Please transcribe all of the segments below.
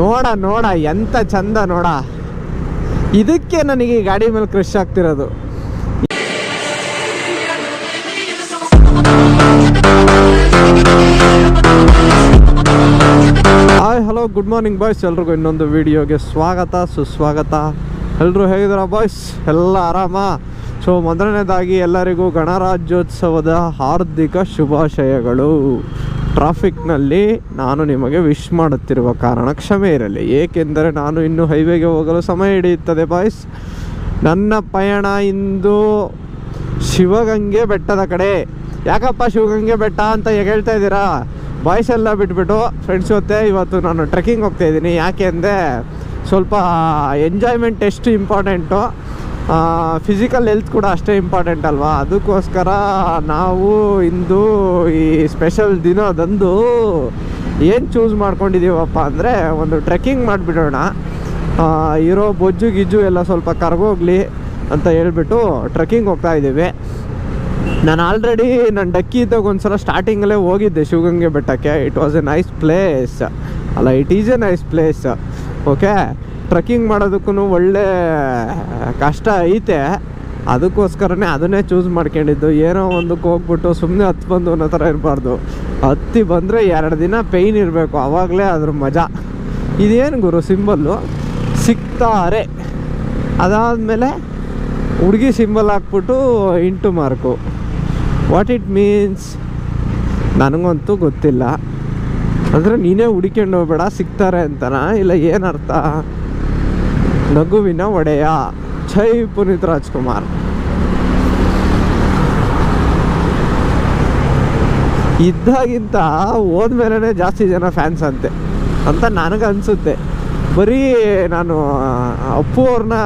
ನೋಡ ನೋಡ, ಎಂತ ಚಂದ ನೋಡ. ಇದಕ್ಕೆ ನನಗೆ ಗಾಡಿ ಮೇಲೆ ಕ್ರಶ್ ಆಗ್ತಿರೋದು. ಹಲೋ ಗುಡ್ ಮಾರ್ನಿಂಗ್ ಬಾಯ್ಸ್ ಎಲ್ರಿಗೂ ಇನ್ನೊಂದು ವಿಡಿಯೋಗೆ ಸ್ವಾಗತ, ಸುಸ್ವಾಗತ. ಎಲ್ಲರೂ ಹೇಗಿದ್ರ ಬಾಯ್ಸ್ ಎಲ್ಲ ಆರಾಮ? ಸೊ ಮೊದಲನೇದಾಗಿ ಎಲ್ಲರಿಗೂ ಗಣರಾಜ್ಯೋತ್ಸವದ ಹಾರ್ದಿಕ ಶುಭಾಶಯಗಳು. ಟ್ರಾಫಿಕ್ನಲ್ಲಿ ನಾನು ನಿಮಗೆ ವಿಶ್ ಮಾಡುತ್ತಿರುವ ಕಾರಣ ಕ್ಷಮೆ ಇರಲಿ. ಏಕೆಂದರೆ ನಾನು ಇನ್ನು ಹೈವೇಗೆ ಹೋಗಲು ಸಮಯ ಹಿಡಿಯುತ್ತದೆ ಬಾಯ್ಸ್. ನನ್ನ ಪಯಣ ಇಂದು ಶಿವಗಂಗೆ ಬೆಟ್ಟದ ಕಡೆ. ಯಾಕಪ್ಪ ಶಿವಗಂಗೆ ಬೆಟ್ಟ ಅಂತ ಹೇಳ್ತಾ ಇದ್ದೀರಾ? ಬಾಯ್ಸ್ ಎಲ್ಲ ಬಿಟ್ಬಿಟ್ಟು ಫ್ರೆಂಡ್ಸ್ ಜೊತೆ ಇವತ್ತು ನಾನು ಟ್ರೆಕ್ಕಿಂಗ್ ಹೋಗ್ತಾ ಇದ್ದೀನಿ. ಯಾಕೆ ಅಂದರೆ ಸ್ವಲ್ಪ ಎಂಜಾಯ್ಮೆಂಟ್ ಎಷ್ಟು ಇಂಪಾರ್ಟೆಂಟು ಫಿಸಿಕಲ್ ಹೆಲ್ತ್ ಕೂಡ ಅಷ್ಟೇ ಇಂಪಾರ್ಟೆಂಟ್ ಅಲ್ವಾ? ಅದಕ್ಕೋಸ್ಕರ ನಾವು ಇಂದು ಈ ಸ್ಪೆಷಲ್ ದಿನದಂದು ಏನು ಚೂಸ್ ಮಾಡ್ಕೊಂಡಿದ್ದೀವಪ್ಪ ಅಂದರೆ ಒಂದು ಟ್ರೆಕ್ಕಿಂಗ್ ಮಾಡಿಬಿಡೋಣ. ಇರೋ ಬೊಜ್ಜು ಗಿಜ್ಜು ಎಲ್ಲ ಸ್ವಲ್ಪ ಕರ್ಗೋಗ್ಲಿ ಅಂತ ಹೇಳ್ಬಿಟ್ಟು ಟ್ರೆಕ್ಕಿಂಗ್ ಹೋಗ್ತಾ ಇದ್ದೀವಿ. ನಾನು ಆಲ್ರೆಡಿ ನಾನು ಡಕ್ಕಿ ಇದ್ದಾಗ ಒಂದ್ಸಲ ಸ್ಟಾರ್ಟಿಂಗಲ್ಲೇ ಹೋಗಿದ್ದೆ ಶಿವಗಂಗೆ ಬೆಟ್ಟಕ್ಕೆ. It was a nice place ಅಲ್ಲ it is a nice place okay? Trekking ಮಾಡೋದಕ್ಕೂ ಒಳ್ಳೆ ಕಷ್ಟ ಐತೆ. ಅದಕ್ಕೋಸ್ಕರನೇ ಅದನ್ನೇ ಚೂಸ್ ಮಾಡ್ಕೊಂಡಿದ್ದು. ಏನೋ ಒಂದಕ್ಕೆ ಹೋಗ್ಬಿಟ್ಟು ಸುಮ್ಮನೆ ಹತ್ತು ಬಂದು ಅನ್ನೋ ಥರ ಇರಬಾರ್ದು. ಹತ್ತಿ ಬಂದರೆ ಎರಡು ದಿನ ಪೇಯ್ನ್ ಇರಬೇಕು. ಆವಾಗಲೇ ಅದ್ರ ಮಜಾ. ಇದೇನು ಗುರು ಸಿಂಬಲ್ಲು ಸಿಗ್ತಾರೆ ಅದಾದಮೇಲೆ ಹುಡುಗಿ ಸಿಂಬಲ್ ಹಾಕ್ಬಿಟ್ಟು into mark. What it means ನನಗಂತೂ ಗೊತ್ತಿಲ್ಲ. ಅಂದರೆ ನೀನೇ ಹುಡುಕೊಂಡು ಹೋಗ್ಬೇಡ, ಸಿಗ್ತಾರೆ ಅಂತನ? ಇಲ್ಲ ಏನರ್ಥ? ನಗುವಿನ ಒಡೆಯ. ಜೈ ಪುನೀತ್ ರಾಜ್ಕುಮಾರ್. ಇದ್ದಾಗಿಂತ ಹೋದ್ಮೇಲೆ ಜಾಸ್ತಿ ಜನ ಫ್ಯಾನ್ಸ್ ಅಂತೆ. ಅಂತ ನನಗನ್ಸುತ್ತೆ. ಬರೀ ನಾನು ಅಪ್ಪು ಅವ್ರನ್ನ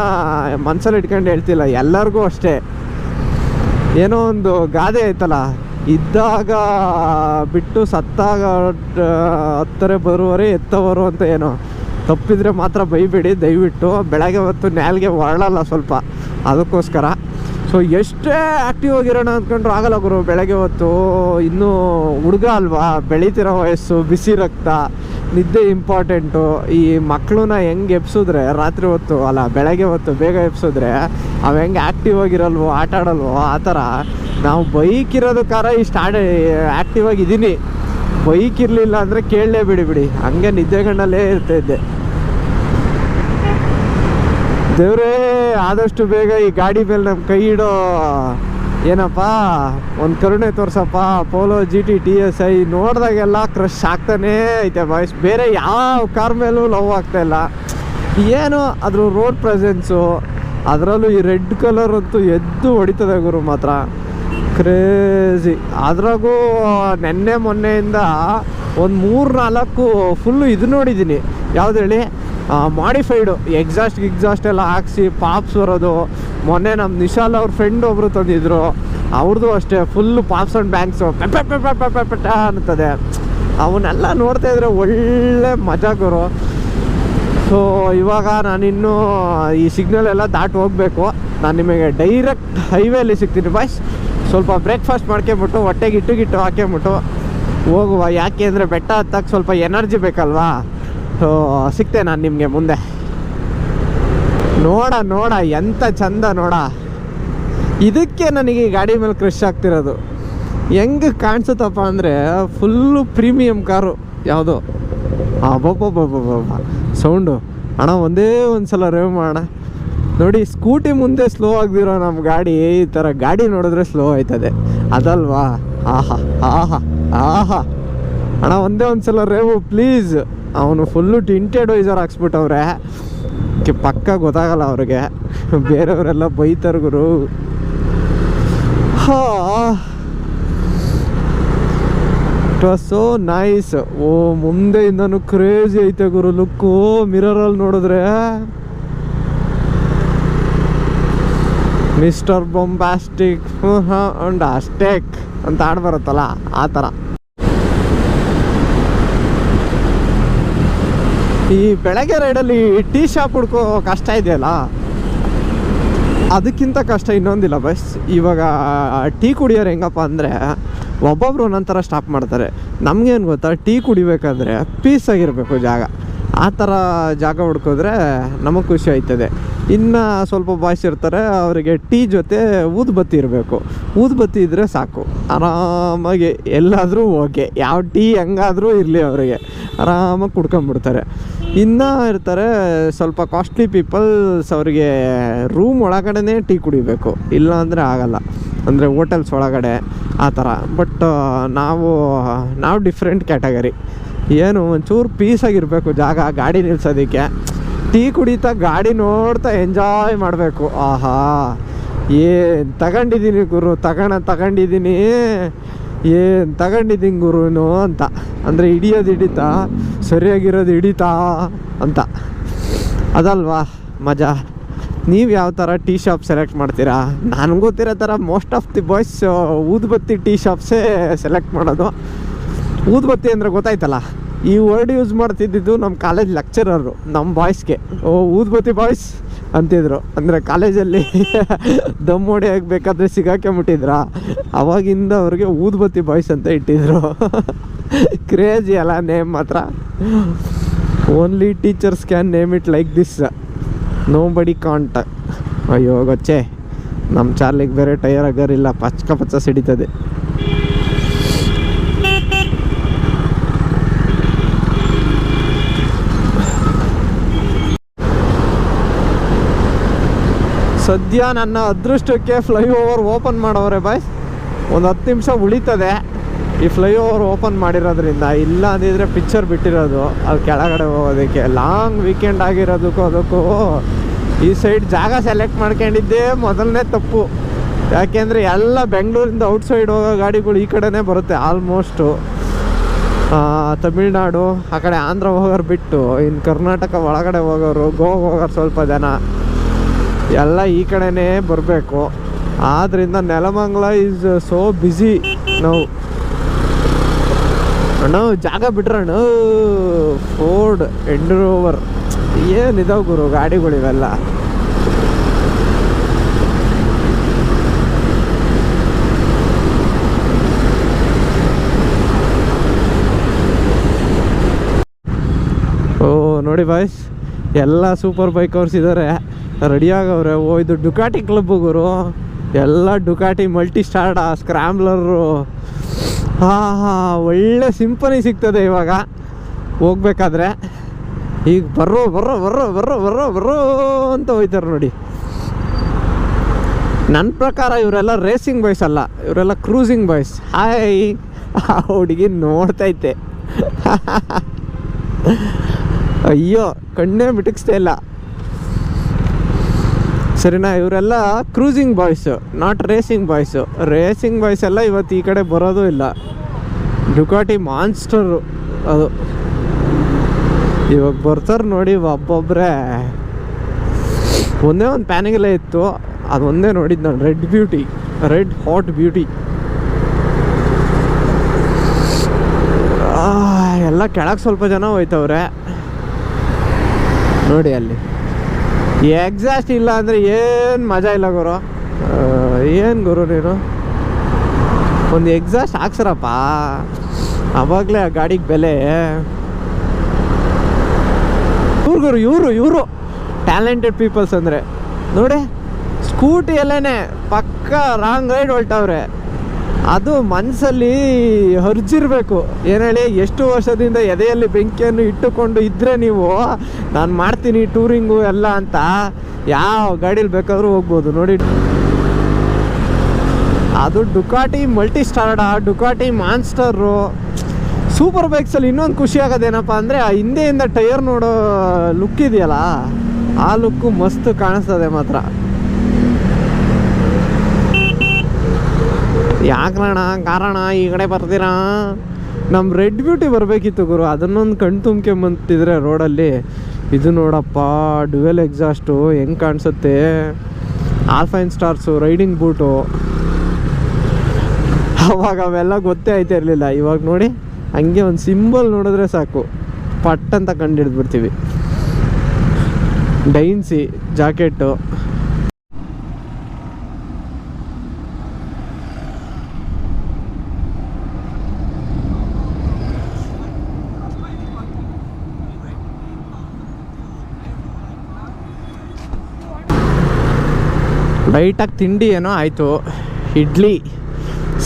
ಮನ್ಸಲ್ಲಿ ಇಟ್ಕೊಂಡು ಹೇಳ್ತಿಲ್ಲ, ಎಲ್ಲರಿಗೂ ಅಷ್ಟೇ. ಏನೋ ಒಂದು ಗಾದೆ ಐತಲ್ಲ ಇದ್ದಾಗ ಬಿಟ್ಟು ಸತ್ತಾಗ ಹತ್ತರೆ ಬರುವರೆ ಎತ್ತವರು ಅಂತ ಏನು. ತಪ್ಪಿದ್ರೆ ಮಾತ್ರ ಬೈಬೇಡಿ, ದಯವಿಟ್ಟು. ಬೆಳಗ್ಗೆ ಹೊತ್ತು ನ್ಯಾಲ್ಗೆ ಹೊರಳಲ್ಲ ಸ್ವಲ್ಪ. ಅದಕ್ಕೋಸ್ಕರ. ಸೊ ಎಷ್ಟೇ ಆ್ಯಕ್ಟಿವ್ ಆಗಿರೋಣ ಅಂದ್ಕೊಂಡ್ರು ಆಗಲ್ಲ ಗುರು. ಬೆಳಗ್ಗೆ ಹೊತ್ತು ಇನ್ನೂ ಹುಡುಗ ಅಲ್ವಾ? ಬೆಳೀತಿರೋ ವಯಸ್ಸು, ಬಿಸಿ ರಕ್ತ, ನಿದ್ದೆ ಇಂಪಾರ್ಟೆಂಟು ಈ ಮಕ್ಕಳನ್ನ ಹೆಂಗೆ ಎಬ್ಸಿದ್ರೆ, ರಾತ್ರಿ ಹೊತ್ತು, ಅಲ್ಲ, ಬೆಳಗ್ಗೆ ಹೊತ್ತು ಬೇಗ ಎಬ್ಸಿದ್ರೆ, ಅವು ಹೆಂಗೆ ಆ್ಯಕ್ಟಿವ್ ಆಗಿರಲ್ವೋ ಆಟ ಆ ಥರ. ನಾವು ಬೈಕ್ ಇರೋದಕ್ಕಾರ ಇಷ್ಟು ಆಡ ಆ್ಯಕ್ಟಿವ್ ಆಗಿದ್ದೀನಿ ಬೈಕ್ ಇರಲಿಲ್ಲ ಅಂದರೆ ಕೇಳಲೇ ಬಿಡಿ ಬಿಡಿ. ಹಂಗೆ ನಿದ್ದೆಗಣ್ಣಲ್ಲೇ ಇರ್ತಾ ಇದ್ದೆ. ದೇವ್ರೇ, ಆದಷ್ಟು ಬೇಗ ಈ ಗಾಡಿ ಮೇಲೆ ನಮ್ಮ ಕೈ ಇಡೋ, ಏನಪ್ಪ, ಒಂದು ಕರುಣೆ ತೋರ್ಸಪ್ಪ. Polo G T T S I ನೋಡಿದಾಗೆಲ್ಲ crush ಆಗ್ತಾನೇ ಐತೆ ಬಾಯ್ಸ್ ಬೇರೆ ಯಾವ ಕಾರ್ ಮೇಲೂ ಲವ್ ಇಲ್ಲ. ಏನು ಅದ್ರ ರೋಡ್ ಪ್ರೆಸೆನ್ಸು ಅದರಲ್ಲೂ ಈ ರೆಡ್ ಕಲರ್ ಅಂತೂ ಎದ್ದು ಹೊಡಿತದೆ ಗುರು ಮಾತ್ರ. ಕ್ರೇಜಿ ಅದ್ರಾಗೂ ನೆನ್ನೆ ಮೊನ್ನೆಯಿಂದ ಒಂದು ಮೂರು ನಾಲ್ಕು ಫುಲ್ಲು ಇದು ನೋಡಿದ್ದೀನಿ ಯಾವ್ದು ಹೇಳಿ? ಮಾಡಿಫೈಡು ಎಕ್ಸಾಸ್ಟ್ ಎಕ್ಸಾಸ್ಟ್ ಎಲ್ಲ ಹಾಕ್ಸಿ ಪಾಪ್ಸ್ ಬರೋದು ಮೊನ್ನೆ ನಮ್ಮ ನಿಶಾಲ್ ಅವ್ರ ಫ್ರೆಂಡ್ ಒಬ್ಬರು ತಂದಿದ್ರು. ಅವ್ರದ್ದು ಅಷ್ಟೇ ಫುಲ್ಲು ಪಾಪ್ಸ್ ಆ್ಯಂಡ್ ಬ್ಯಾಂಕ್ಸು ಪೆಪೆ ಪೆಪೆ ಪೆಪೆ ಪೆಟ್ಟ ಅನ್ನುತ್ತದೆ. ಅವನ್ನೆಲ್ಲ ನೋಡ್ತಾ ಇದ್ರೆ ಒಳ್ಳೆ ಮಜಾ ಗುರು. ಸೊ ಇವಾಗ ನಾನಿನ್ನೂ ಈ ಸಿಗ್ನಲ್ ಎಲ್ಲ ದಾಟಿ ಹೋಗಬೇಕು. ನಾನು ನಿಮಗೆ ಡೈರೆಕ್ಟ್ ಹೈವೇಲಿ ಸಿಗ್ತೀನಿ ಬಾಯ್ಸ್ ಸ್ವಲ್ಪ ಬ್ರೇಕ್ಫಾಸ್ಟ್ ಮಾಡ್ಕೊಂಬಿಟ್ಟು, ಹೊಟ್ಟೆಗೆ ಇಟ್ಟು ಗಿಟ್ಟು ಹಾಕೊಂಬಿಟ್ಟು ಹೋಗುವ. ಯಾಕೆ ಅಂದರೆ ಬೆಟ್ಟ ಹತ್ತಕ್ಕೆ ಸ್ವಲ್ಪ ಎನರ್ಜಿ ಬೇಕಲ್ವಾ? ಸೊ ಸಿಗ್ತೆ ನಾನು ನಿಮಗೆ ಮುಂದೆ. ನೋಡ ನೋಡ, ಎಂತ ಚಂದ ನೋಡ. ಇದಕ್ಕೆ ನನಗೆ ಗಾಡಿ ಮೇಲೆ ಕ್ರಶ್ ಆಗ್ತಿರೋದು. ಹೆಂಗೆ ಕಾಣಿಸುತ್ತಪ್ಪ ಅಂದರೆ ಫುಲ್ಲು ಪ್ರೀಮಿಯಂ ಕಾರು, ಯಾವುದು. ಅಬ್ಬಬ್ಬಬ್ಬಬ್ಬ ಸೌಂಡು. ಅಣ್ಣ, ಒಂದೇ ಒಂದು ಸಲ ರೇವ್ ಮಾಡೋಣ. ನೋಡಿ, ಸ್ಕೂಟಿ ಮುಂದೆ ಸ್ಲೋ ಆಗದಿರೋ ನಮ್ಮ ಗಾಡಿ, ಈ ಥರ ಗಾಡಿ ನೋಡಿದ್ರೆ ಸ್ಲೋ ಆಯ್ತದೆ. ಅದಲ್ವಾ? ಆಹಾ ಆಹಾ ಆಹಾ. ಅಣ್ಣ, ಒಂದೇ ಒಂದು ಸಲ ರೇವು ಪ್ಲೀಸ್ ಅವನು ಫುಲ್ಲು ಟಿಂಟೆಡ್ ವೈಸರ್ ಹಾಕ್ಸ್ಬಿಟ್ಟವ್ರೆ. ಪಕ್ಕ ಗೊತ್ತಾಗಲ್ಲ ಅವ್ರಿಗೆ. ಬೇರೆಯವರೆಲ್ಲ ಬೈತಾರೆ ಗುರು. ಹಾ. ಇಟ್ ಸೋ ನೈಸ್ ಓ, ಮುಂದೆಯಿಂದನು ಕ್ರೇಜಿ ಐತೆ ಗುರು ಲುಕ್ಕು ಮಿರರಲ್ಲಿ ನೋಡಿದ್ರೆ. ಮಿಸ್ಟರ್ ಬೊಂಬಾಸ್ಟಿಕ್ ಅಂಡ್ ಅಸ್ಟೇಕ್ ಅಂತ ಆಡ್ ಬರುತ್ತಲ್ಲ, ಆ ಥರ ಈ ಬೆಳಗ್ಗೆ ರೈಡಲ್ಲಿ ಟೀ ಶಾಪ್ ಹುಡ್ಕೋ ಕಷ್ಟ ಇದೆಯಲ್ಲ? ಅದಕ್ಕಿಂತ ಕಷ್ಟ ಇನ್ನೊಂದಿಲ್ಲ ಬಸ್ ಇವಾಗ, ಟೀ ಕುಡಿಯೋರು ಹೆಂಗಪ್ಪ ಅಂದರೆ, ಒಬ್ಬೊಬ್ರು ಒಂದೊಂದು ಥರ ಸ್ಟಾಪ್ ಮಾಡ್ತಾರೆ. ನಮಗೇನು ಗೊತ್ತಾ, ಟೀ ಕುಡಿಬೇಕಾದ್ರೆ ಪೀಸ್ ಆಗಿರಬೇಕು ಜಾಗ. ಆ ಥರ ಜಾಗ ಹುಡ್ಕಿದ್ರೆ ನಮಗೆ ಖುಷಿ ಆಯ್ತದೆ. ಇನ್ನು ಸ್ವಲ್ಪ ಬಾಯ್ಸ್ ಇರ್ತಾರೆ, ಅವರಿಗೆ ಟೀ ಜೊತೆ ಊದುಬತ್ತಿ ಇರಬೇಕು. ಊದುಬತ್ತಿ ಇದ್ದರೆ ಸಾಕು. ಆರಾಮಾಗಿ ಎಲ್ಲಾದರೂ ಓಕೆ ಯಾವ ಟೀ ಹೆಂಗಾದರೂ ಇರಲಿ ಅವರಿಗೆ. ಆರಾಮಾಗಿ ಕುಡ್ಕೊಂಬಿಡ್ತಾರೆ. ಇನ್ನು ಇರ್ತಾರೆ ಸ್ವಲ್ಪ ಕಾಸ್ಟ್ಲಿ ಪೀಪಲ್ಸ್ ಅವರಿಗೆ ರೂಮ್ ಒಳಗಡೆನೇ ಟೀ ಕುಡಿಬೇಕು. ಇಲ್ಲ ಅಂದರೆ ಆಗಲ್ಲ. ಅಂದರೆ ಹೋಟೆಲ್ಸ್ ಒಳಗಡೆ ಆ ಥರ. ಬಟ್ ನಾವು ನಾವು ಡಿಫ್ರೆಂಟ್ ಕ್ಯಾಟಗರಿ ಏನು, ಒಂಚೂರು ಪೀಸಾಗಿರಬೇಕು ಜಾಗ, ಗಾಡಿ ನಿಲ್ಸೋದಕ್ಕೆ. ಟೀ ಕುಡಿತಾ, ಗಾಡಿ ನೋಡ್ತಾ ಎಂಜಾಯ್ ಮಾಡಬೇಕು. ಆಹಾ, ಏನು ತಗೊಂಡಿದ್ದೀನಿ ಗುರು, ತಗೋಣ ತಗೊಂಡಿದ್ದೀನಿ ಏನು ತಗೊಂಡಿದ್ದೀನಿ ಗುರುನು ಅಂತ. ಅಂದರೆ ಹಿಡಿಯೋದು ಹಿಡಿತಾ, ಸರಿಯಾಗಿರೋದು ಹಿಡಿತಾ ಅಂತ. ಅದಲ್ವಾ, ಮಜಾ. ನೀವು ಯಾವ ಥರ ಟೀ ಶಾಪ್ ಸೆಲೆಕ್ಟ್ ಮಾಡ್ತೀರಾ? ನನಗೆ ಗೊತ್ತಿರೋ ಥರ ಮೋಸ್ಟ್ ಆಫ್ ದಿ ಬಾಯ್ಸ್ ಊದುಬತ್ತಿ ಟೀ ಶಾಪ್ಸೇ ಸೆಲೆಕ್ಟ್ ಮಾಡೋದು. ಊದುಬತ್ತಿ ಅಂದರೆ ಗೊತ್ತಾಯ್ತಲ್ಲ? ಈ ವರ್ಡ್ ಯೂಸ್ ಮಾಡ್ತಿದ್ದಿದ್ದು ನಮ್ಮ ಕಾಲೇಜ್ ಲೆಕ್ಚರರು ನಮ್ಮ ಬಾಯ್ಸ್ಗೆ ಓ, ಊದುಬತ್ತಿ ಬಾಯ್ಸ್ ಅಂತಿದ್ರು. ಅಂದರೆ ಕಾಲೇಜಲ್ಲಿ ದಮ್ಮೋಡಿ ಆಗಬೇಕಾದ್ರೆ ಸಿಗಾಕೆ ಸಿಗಾಕೊಂಬಿಟ್ಟಿದ್ರ ಅವಾಗಿಂದ ಅವ್ರಿಗೆ ಊದುಬತ್ತಿ ಬಾಯ್ಸ್ ಅಂತ ಇಟ್ಟಿದ್ರು. ಕ್ರೇಜಿ ಅಲ್ಲ ನೇಮ್ ಮಾತ್ರ. Only teachers can name it like this nobody can't ಅಯ್ಯೋ ಗೊಚ್ಚೆ ನಮ್ಮ ಚಾರ್ಲಿಗೆ ಬೇರೆ ಟೈರ್ ಅಗರಿಲ್ಲ ಪಚ್ಕ ಪಚ್ಚ ಸಿಡಿತದೆ. ಸದ್ಯ ನನ್ನ ಅದೃಷ್ಟಕ್ಕೆ ಫ್ಲೈಓವರ್ ಓಪನ್ ಮಾಡವ್ರೆ ಬಾಯ್ ಒಂದು ಹತ್ತು ನಿಮಿಷ ಉಳಿತದೆ. ಈ ಫ್ಲೈಓವರ್ ಓಪನ್ ಮಾಡಿರೋದ್ರಿಂದ. ಇಲ್ಲ ಅಂದಿದ್ರೆ ಪಿಕ್ಚರ್ ಬಿಟ್ಟಿರೋದು. ಅಲ್ಲಿ ಕೆಳಗಡೆ ಹೋಗೋದಕ್ಕೆ. ಲಾಂಗ್ ವೀಕೆಂಡ್ ಆಗಿರೋದಕ್ಕೂ ಅದಕ್ಕೂ ಈ ಸೈಡ್ ಜಾಗ ಸೆಲೆಕ್ಟ್ ಮಾಡ್ಕೊಂಡಿದ್ದೇ ಮೊದಲನೇ ತಪ್ಪು. ಯಾಕೆಂದರೆ ಎಲ್ಲ ಬೆಂಗಳೂರಿಂದ ಔಟ್ಸೈಡ್ ಹೋಗೋ ಗಾಡಿಗಳು ಈ ಕಡೆನೇ ಬರುತ್ತೆ ಆಲ್ಮೋಸ್ಟು ತಮಿಳ್ನಾಡು, ಆ ಕಡೆ ಆಂಧ್ರ ಹೋಗೋರು ಬಿಟ್ಟು ಇನ್ನು ಕರ್ನಾಟಕ ಒಳಗಡೆ ಹೋಗೋರು, ಗೋವಾ ಹೋಗೋರು ಸ್ವಲ್ಪ ಜನ. ಎಲ್ಲ ಈ ಕಡೆನೇ ಬರಬೇಕು. ಆದ್ದರಿಂದ ನೆಲಮಂಗಲ ಈಸ್ ಸೋ ಬ್ಯುಸಿ ನಾವು ಅಣ್ಣ, ಜಾಗ ಬಿಟ್ರಣ್ಣ ಫೋರ್ಡ್ ಎಂಡ್ರೋವರ್ ಏನಿದಾವ ಗುರು ಗಾಡಿಗಳಿವೆಲ್ಲ? ಓ, ನೋಡಿ ಬಾಯ್ಸ್ ಎಲ್ಲ ಸೂಪರ್ ಬೈಕರ್ಸ್ ಇದ್ದಾರೆ ರೆಡಿ ಆಗವ್ರೆ ಓ, ಇದು ಡುಕಾಟಿ ಕ್ಲಬ್ ಗುರು. ಎಲ್ಲ ಡುಕಾಟಿ ಮಲ್ಟಿ ಸ್ಟಾರ್ಡ ಸ್ಕ್ರಾಮ್ಲರು ಹಾಂ ಹಾಂ, ಒಳ್ಳೆ ಸಿಂಪನಿ ಸಿಗ್ತದೆ ಇವಾಗ. ಹೋಗ್ಬೇಕಾದ್ರೆ. ಈಗ ಬರ್ರೋ ಬರ್ರೋ ಬರ್ರೋ ಬರ್ರೋ ಬರ್ರೋ ಬರ್ರೋ ಅಂತ ಹೋಯ್ತಾರೆ ನೋಡಿ. ನನ್ನ ಪ್ರಕಾರ ಇವರೆಲ್ಲ ರೇಸಿಂಗ್ ಬಾಯ್ಸ್ ಅಲ್ಲ. ಇವರೆಲ್ಲ ಕ್ರೂಸಿಂಗ್ ಬಾಯ್ಸ್. ಹಾಯ್, ಆ ಹುಡುಗಿ ನೋಡ್ತೈತೆ ಅಯ್ಯೋ, ಕಣ್ಣೇ ಮಿಟಕ್ಸ್ತಾ ಇಲ್ಲ. ಸರಿನಾ? ಇವರೆಲ್ಲ cruising boys not racing boys racing boys ಎಲ್ಲ ಇವತ್ತು ಈ ಕಡೆ ಬರೋದು ಇಲ್ಲ. ಡುಕಾಟಿ ಮಾನ್ಸ್ಟರು ಅದು. ಇವಾಗ ಬರ್ತಾರೆ ನೋಡಿ ಒಬ್ಬೊಬ್ಬರೇ ಒಂದೇ ಒಂದು ಪ್ಯಾನಿಗೆಲ್ಲ ಇತ್ತು. ಅದು ಒಂದೇ ನೋಡಿದ್ದು ನಾನು. Red beauty red hot beauty ಎಲ್ಲ ಕೆಳಗೆ ಸ್ವಲ್ಪ ಜನ ಹೋಯ್ತವ್ರೆ. ನೋಡಿ ಅಲ್ಲಿ. ಎಕ್ಸಾಸ್ಟ್ ಇಲ್ಲ ಅಂದರೆ ಏನು ಮಜಾ ಇಲ್ಲ ಗುರು. ಏನು ಗುರು ನೀನು? ಒಂದು ಎಕ್ಸಾಸ್ಟ್ ಹಾಕ್ಸರಪ್ಪ. ಅವಾಗಲೇ ಆ ಗಾಡಿಗೆ ಬೆಲೆ. ಇವ್ರು ಗುರು, ಇವರು ಇವರು. ಟ್ಯಾಲೆಂಟೆಡ್ ಪೀಪಲ್ಸ್ ಅಂದರೆ. ನೋಡಿ ಸ್ಕೂಟಿ ಅಲ್ಲೇನೆ ಪಕ್ಕ ರಾಂಗ್ ರೈಡ್ ಹೊಲ್ಟವ್ರೆ. ಅದು ಮನಸ್ಸಲ್ಲಿ ಹರ್ಜಿರ್ಬೇಕು. ಏನು ಹೇಳಿ, ಎಷ್ಟು ವರ್ಷದಿಂದ ಎದೆಯಲ್ಲಿ ಬೆಂಕಿಯನ್ನು ಇಟ್ಟುಕೊಂಡು ಇದ್ದರೆ ನೀವು, ನಾನು ಮಾಡ್ತೀನಿ ಟೂರಿಂಗು ಎಲ್ಲ ಅಂತ ಯಾವ ಗಾಡೀಲಿ ಬೇಕಾದರೂ ಹೋಗ್ಬೋದು, ನೋಡಿ. ಅದು Ducati Multistrada, Ducati Monster. Super ಬೈಕ್ಸಲ್ಲಿ ಇನ್ನೊಂದು ಖುಷಿ ಆಗೋದೇನಪ್ಪ ಅಂದರೆ, ಆ ಹಿಂದೆಯಿಂದ ಟೈರ್ ನೋಡೋ ಲುಕ್ ಇದೆಯಲ್ಲ, ಆ ಲುಕ್ಕು ಮಸ್ತ್ ಕಾಣಿಸ್ತದೆ ಮಾತ್ರ. ಯಾಕ್ರಣ ಕಾರಣ ಈ ಕಡೆ ಬರ್ತೀರಾ? ನಮ್ಮ ರೆಡ್ ಬ್ಯೂಟಿ ಬರಬೇಕಿತ್ತು ಗುರು. ಅದನ್ನೊಂದು ಕಣ್ ತುಂಬ್ಕೊಂಬಂತಿದ್ರೆ ರೋಡಲ್ಲಿ, ಇದು ನೋಡಪ್ಪ ಡ್ಯುವೆಲ್ ಎಕ್ಸಾಸ್ಟು ಹೆಂಗೆ ಕಾಣಿಸುತ್ತೆ? ಆಲ್ಫೈನ್ ಸ್ಟಾರ್ಸು ರೈಡಿಂಗ್ ಬೂಟು ಅವಾಗ ಅವೆಲ್ಲ ಗೊತ್ತೇ ಆಯ್ತಾ ಇರಲಿಲ್ಲ. ಇವಾಗ ನೋಡಿ, ಹಂಗೆ ಒಂದು ಸಿಂಬಲ್ ನೋಡಿದ್ರೆ ಸಾಕು. ಪಟ್ ಅಂತ ಕಂಡು ಹಿಡಿದ್ಬಿಡ್ತೀವಿ. ಡೈನ್ಸಿ ಜಾಕೆಟು ಲೈಟಾಗಿ ತಿಂಡಿ ಏನೋ ಆಯಿತು. ಇಡ್ಲಿ,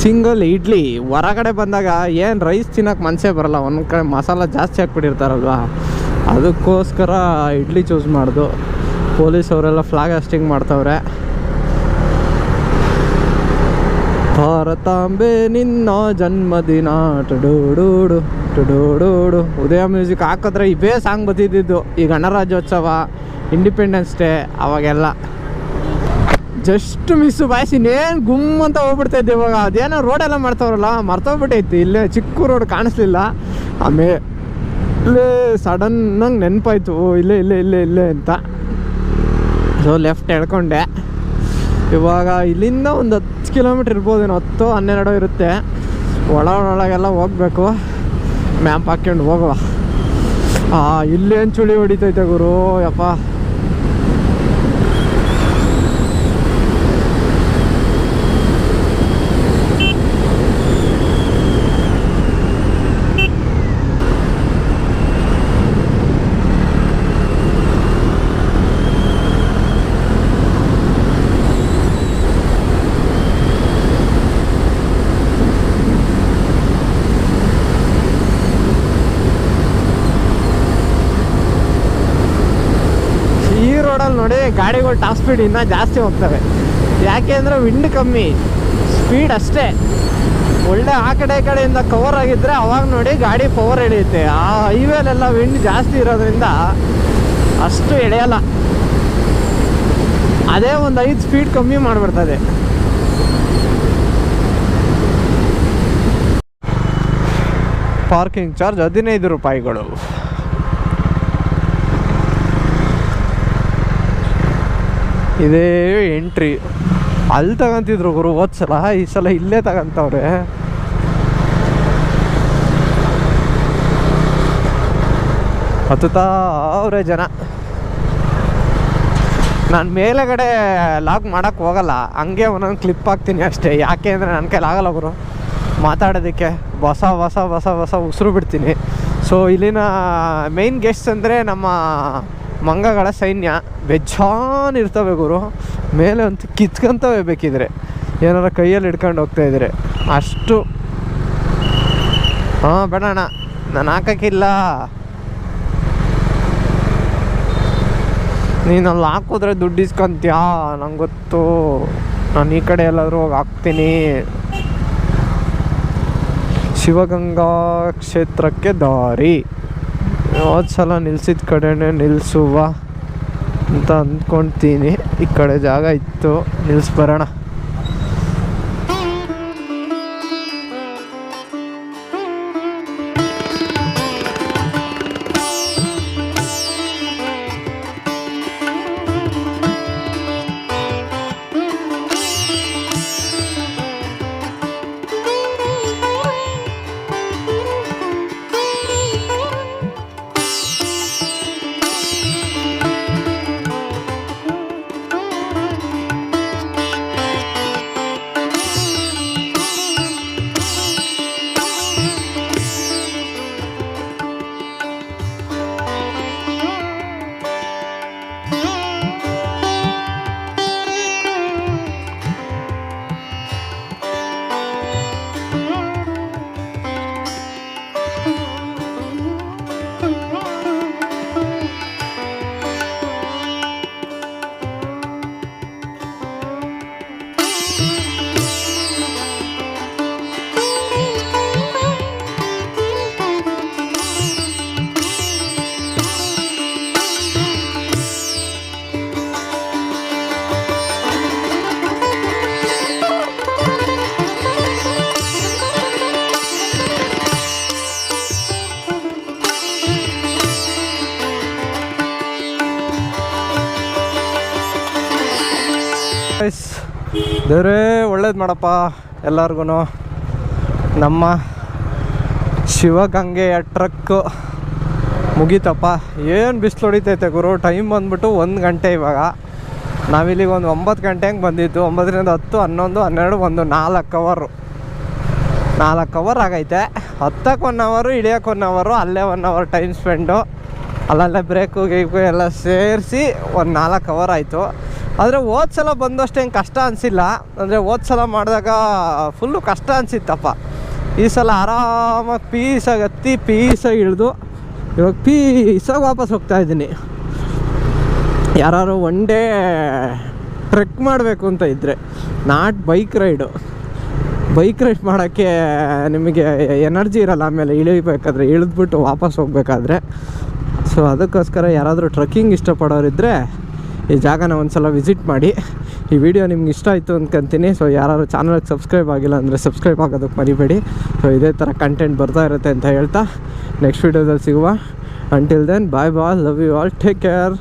ಸಿಂಗಲ್ ಇಡ್ಲಿ. ಹೊರಗಡೆ ಬಂದಾಗ ಏನು ರೈಸ್ ತಿನ್ನೋಕೆ ಮನಸ್ಸೇ ಬರಲ್ಲ. ಒಂದು ಕಡೆ ಮಸಾಲ ಜಾಸ್ತಿ ಹಾಕ್ಬಿಟ್ಟಿರ್ತಾರಲ್ವ? ಅದಕ್ಕೋಸ್ಕರ ಇಡ್ಲಿ ಚೂಸ್ ಮಾಡ್ದು. ಪೊಲೀಸ್ ಅವರೆಲ್ಲ ಫ್ಲಾಗ್ ಹಾಸ್ಟಿಂಗ್ ಮಾಡ್ತವ್ರೆ. ಭಾರತಾಂಬೆ ನಿನ್ನ ಜನ್ಮದಿನ. ಟುಡೂಡೂಡು ಟುಡೂಡೂಡು. ಉದಯ ಮ್ಯೂಸಿಕ್ ಹಾಕಿದ್ರೆ ಇವೇ ಸಾಂಗ್ ಬತ್ತಿದ್ದು ಈ ಗಣರಾಜ್ಯೋತ್ಸವ ಇಂಡಿಪೆಂಡೆನ್ಸ್ ಡೇ ಅವಾಗೆಲ್ಲ. ಜಸ್ಟ್ ಮಿಸ್ ಬಾಯ್ಸ್, ಇನ್ನೇನು ಗುಮ್ ಅಂತ ಹೋಗ್ಬಿಡ್ತಾ ಇದ್ದೆ ಇವಾಗ. ಅದೇನೋ ರೋಡೆಲ್ಲ ಮಾಡ್ತಾವ್ರಲ್ಲ, ಮರ್ತೋಗ್ಬಿಟ್ಟೈತಿ. ಇಲ್ಲೇ ಚಿಕ್ಕ ರೋಡ್ ಕಾಣಿಸ್ಲಿಲ್ಲ. ಆಮೇಲೆ ಇಲ್ಲೇ ಸಡನ್ನಾಗಿ ನೆನಪಾಯ್ತು ಇಲ್ಲೇ ಇಲ್ಲೇ ಇಲ್ಲೇ ಇಲ್ಲೇ ಅಂತ. ಸೊ ಲೆಫ್ಟ್ ಎಳ್ಕೊಂಡೆ ಇವಾಗ ಇಲ್ಲಿಂದ ಒಂದು ಹತ್ತು ಕಿಲೋಮೀಟ್ರ್ ಇರ್ಬೋದೇನೋ, ಹತ್ತು, ಹನ್ನೆರಡು ಇರುತ್ತೆ. ಒಳ ಒಳಗೆಲ್ಲ ಹೋಗ್ಬೇಕು. ಮ್ಯಾಪ್ ಹಾಕ್ಕೊಂಡು ಹೋಗುವ. ಇಲ್ಲೇನು ಚುಳಿ ಹೊಡಿತೈತೆ ಗುರು, ಯಪ್ಪ ಈ ರೋಡಲ್ಲಿ ನೋಡಿ ಗಾಡಿಗಳು ಟಾಪ್ ಸ್ಪೀಡ್ ಇನ್ನೂ ಜಾಸ್ತಿ ಹೋಗ್ತವೆ. ಯಾಕೆ ಅಂದರೆ ವಿಂಡ್ ಕಮ್ಮಿ ಸ್ಪೀಡ್ ಅಷ್ಟೇ. ಒಳ್ಳೆ ಆ ಕಡೆ ಈ ಕಡೆಯಿಂದ ಕವರ್ ಆಗಿದ್ದರೆ ಅವಾಗ ನೋಡಿ ಗಾಡಿ ಪವರ್ ಎಳೆಯುತ್ತೆ. ಆ ಹೈವೇಲೆಲ್ಲ ವಿಂಡ್ ಜಾಸ್ತಿ ಇರೋದ್ರಿಂದ ಅಷ್ಟು ಎಳೆಯಲ್ಲ. ಅದೇ ಒಂದು ಐದು ಸ್ಪೀಡ್ ಕಮ್ಮಿ ಮಾಡಿಬಿಡ್ತದೆ. ಪಾರ್ಕಿಂಗ್ ಚಾರ್ಜ್ ಹದಿನೈದು ರೂಪಾಯಿಗಳು. ಇದೇ ಎಂಟ್ರಿ ಅಲ್ಲಿ ತಗೊಂತಿದ್ರು ಗುರು ಹೋದ್ ಸಲ ಈ ಸಲ ಇಲ್ಲೇ ತಗೊಂತವ್ರೆ. ಹತ್ತುತ್ತಾ ಅವರೇ ಜನ. ನಾನು ಮೇಲೆಗಡೆ ಲಾಗ್ ಮಾಡೋಕ್ಕೆ ಹೋಗಲ್ಲ, ಹಂಗೆ ಒಂದೊಂದು ಕ್ಲಿಪ್ ಹಾಕ್ತೀನಿ ಅಷ್ಟೇ. ಯಾಕೆ ಅಂದರೆ ನನ್ನ ಕೈಲಿ ಆಗಲ್ಲ ಗುರು. ಮಾತಾಡೋದಕ್ಕೆ ಹೊಸ ಹೊಸ ಹೊಸ ಹೊಸ ಉಸಿರು ಬಿಡ್ತೀನಿ. ಸೊ ಇಲ್ಲಿನ ಮೇನ್ ಗೆಸ್ಟ್ಸ್ ಅಂದರೆ ನಮ್ಮ ಮಂಗಗಳ ಸೈನ್ಯ ಬೆಜ್ಜಾನ್ ಇರ್ತವೆ ಗುರು. ಮೇಲೆ ಅಂತೂ ಕಿತ್ಕೊಂತವೆ ಬೇಕಿದ್ರೆ. ಏನಾರ ಕೈಯಲ್ಲಿ ಹಿಡ್ಕೊಂಡು ಹೋಗ್ತಾ ಇದ್ರೆ. ಅಷ್ಟು. ಹಾಂ ಬೇಡ ಅಣ್ಣ ನಾನು ಹಾಕೋಕ್ಕಿಲ್ಲ. ನೀನು ಅಲ್ಲಿ ಹಾಕಿದ್ರೆ ದುಡ್ಡು ಇಸ್ಕೊಂತೀಯಾ? ನಂಗೆ ಗೊತ್ತು ನಾನು ಈ ಕಡೆ ಎಲ್ಲಾದರೂ ಹೋಗಿ ಹಾಕ್ತೀನಿ. ಶಿವಗಂಗಾ ಕ್ಷೇತ್ರಕ್ಕೆ ದಾರಿ. ಹೋದ ಸಲ ನಿಲ್ಸಿದ ಕಡೆನೇ ನಿಲ್ಲಿಸುವ ಅಂತ ಅಂದ್ಕೊತೀನಿ. ಈ ಕಡೆ ಜಾಗ ಇತ್ತು ನಿಲ್ಲಿಸ್ಬರೋಣ ಗೈಸ್ ದೇವರೇ, ಒಳ್ಳೇದು ಮಾಡಪ್ಪ ಎಲ್ಲರಿಗೂ ನಮ್ಮ ಶಿವಗಂಗೆಯ ಟ್ರಕ್ಕು ಮುಗೀತಪ್ಪ. ಏನು ಬಿಸಿಲು ಹೊಡಿತೈತೆ ಗುರು, ಟೈಮ್ ಬಂದ್ಬಿಟ್ಟು ಒಂದು ಗಂಟೆ ಇವಾಗ. ನಾವಿಲ್ಲಿಗೆ ಒಂದು ಒಂಬತ್ತು ಗಂಟೆ ಹಂಗೆ ಬಂದಿದ್ದು. ಒಂಬತ್ತರಿಂದ ಹತ್ತು, ಹನ್ನೊಂದು, ಹನ್ನೆರಡು, ಒಂದು, ನಾಲ್ಕು ಅವರು ನಾಲ್ಕು ಅವರ್ ಆಗೈತೆ. ಹತ್ತಕ್ಕೆ ಒನ್ ಅವರು ಇಳಿಯೋಕೆ ಒನ್ ಅವರು ಅಲ್ಲೇ ಒನ್ ಅವರ್ ಟೈಮ್ ಸ್ಪೆಂಡು ಅಲ್ಲಲ್ಲೇ ಬ್ರೇಕು ಗೀಕು ಎಲ್ಲ ಸೇರಿಸಿ ಒಂದು ನಾಲ್ಕು ಅವರ್ ಆಯಿತು. ಆದರೆ ಹೋದ ಸಲ ಬಂದಷ್ಟು ಕಷ್ಟ ಅನಿಸಿಲ್ಲ. ಅಂದರೆ ಹೋದ ಸಲ ಮಾಡಿದಾಗ ಫುಲ್ಲು ಕಷ್ಟ ಅನಿಸಿತ್ತಪ್ಪ. ಈ ಸಲ ಆರಾಮಾಗಿ ಪೀಸಾಗಿ ಹತ್ತಿ ಪೀಸಾಗಿ ಇಳಿದು ಇವಾಗ ಪೀಸಾಗಿ ವಾಪಸ್ ಹೋಗ್ತಾ ಇದ್ದೀನಿ. ಯಾರು ಒನ್ ಡೇ ಟ್ರೆಕ್ ಮಾಡಬೇಕು ಅಂತ ಇದ್ದರೆ not bike ride bike ride ಮಾಡೋಕ್ಕೆ ನಿಮಗೆ ಎನರ್ಜಿ ಇರಲ್ಲ, ಆಮೇಲೆ ಇಳಿಬೇಕಾದ್ರೆ ಇಳಿದ್ಬಿಟ್ಟು ವಾಪಸ್ ಹೋಗಬೇಕಾದ್ರೆ. ಸೊ ಅದಕ್ಕೋಸ್ಕರ ಯಾರಾದರೂ ಟ್ರಕ್ಕಿಂಗ್ ಇಷ್ಟಪಡೋರಿದ್ದರೆ ಈ ಜಾಗನ ಒಂದು ಸಲ ವಿಸಿಟ್ ಮಾಡಿ. ಈ ವಿಡಿಯೋ ನಿಮ್ಗೆ ಇಷ್ಟ ಆಯಿತು ಅಂದ್ಕೊಂತೀನಿ ಸೊ ಯಾರು ಚಾನಲ್ಗೆ ಸಬ್ಸ್ಕ್ರೈಬ್ ಆಗಿಲ್ಲ ಅಂದರೆ ಸಬ್ಸ್ಕ್ರೈಬ್ ಆಗೋದಕ್ಕೆ ಮರಿಬೇಡಿ. ಸೊ ಇದೇ ಥರ ಕಂಟೆಂಟ್ ಬರ್ತಾ ಇರುತ್ತೆ ಅಂತ ಹೇಳ್ತಾ. ನೆಕ್ಸ್ಟ್ ವೀಡಿಯೋದಲ್ಲಿ ಸಿಗುವ. Until then bye bye love you all take care